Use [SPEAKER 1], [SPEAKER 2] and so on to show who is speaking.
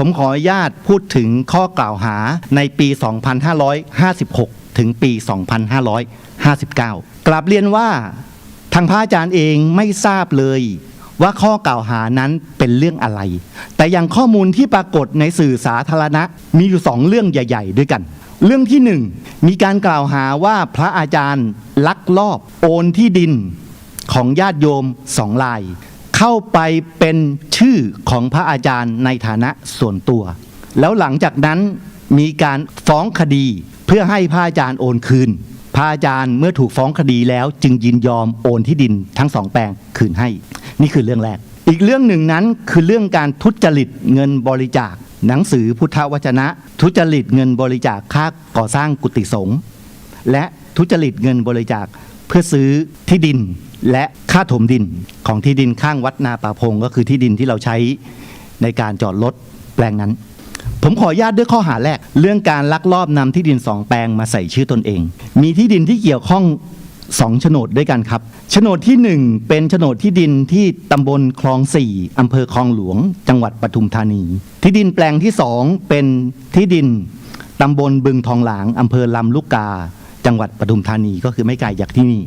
[SPEAKER 1] ผมขออนุญาตพูดถึงข้อกล่าวหาในปี 2556 ถึงปี 2559 กลับเรียนว่าทางพระอาจารย์เองไม่ทราบเลยว่าข้อกล่าวหานั้นเป็นเรื่องอะไร แต่อย่างข้อมูลที่ปรากฏในสื่อสาธารณะมีอยู่สองเรื่องใหญ่ ๆ ด้วยกัน เรื่องที่หนึ่งมีการกล่าวหาว่าพระอาจารย์ลักลอบโอนที่ดินของญาติโยมสองราย เข้าไปเป็นชื่อของพระอาจารย์ในฐานะส่วนตัว แล้วหลังจากนั้นมีการฟ้องคดีเพื่อให้พระอาจารย์โอนคืน พระอาจารย์เมื่อถูกฟ้องคดีแล้วจึงยินยอมโอนที่ดินทั้งสองแปลงคืนให้ นี่คือเรื่องแรก อีกเรื่องหนึ่งนั้นคือเรื่องการทุจริตเงินบริจาค หนังสือพุทธวจนะ ทุจริตเงินบริจาคค่าก่อสร้างกุฏิสงฆ์และทุจริตเงินบริจาค เพื่อซื้อที่ดินและค่าถมดินของที่ดินข้างวัดนาป่าพงก็คือที่ดินที่เราใช้ในการจอดรถแปลงนั้น ผมขออนุญาตด้วยข้อหาแรก เรื่องการลักลอบนำที่ดินสองแปลงมาใส่ชื่อตนเอง มีที่ดินที่เกี่ยวข้องสองโฉนดด้วยกันครับโฉนดที่หนึ่งเป็นโฉนดที่ดินที่ตำบลคลองสี่อำเภอคลองหลวง จังหวัดปทุมธานี ที่ดินแปลงที่สองเป็นที่ดินตำบลบึงทองหลางอำเภอลำลูกกา จังหวัดปทุมธานีก็คือไม่ไกลจากที่นี่